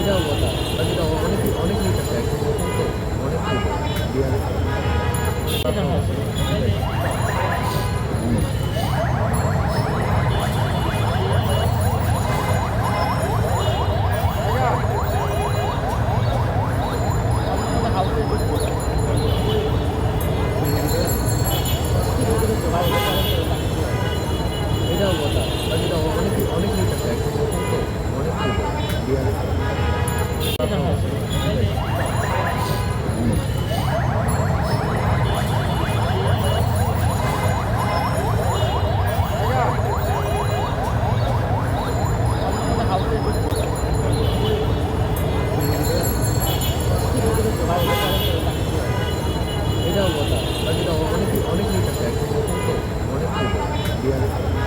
এটাও কথা এটা অনেক অনেক লোক আছে অনেক লোক বিহারে 여기다 어느 어느 길 어느 길 미안해.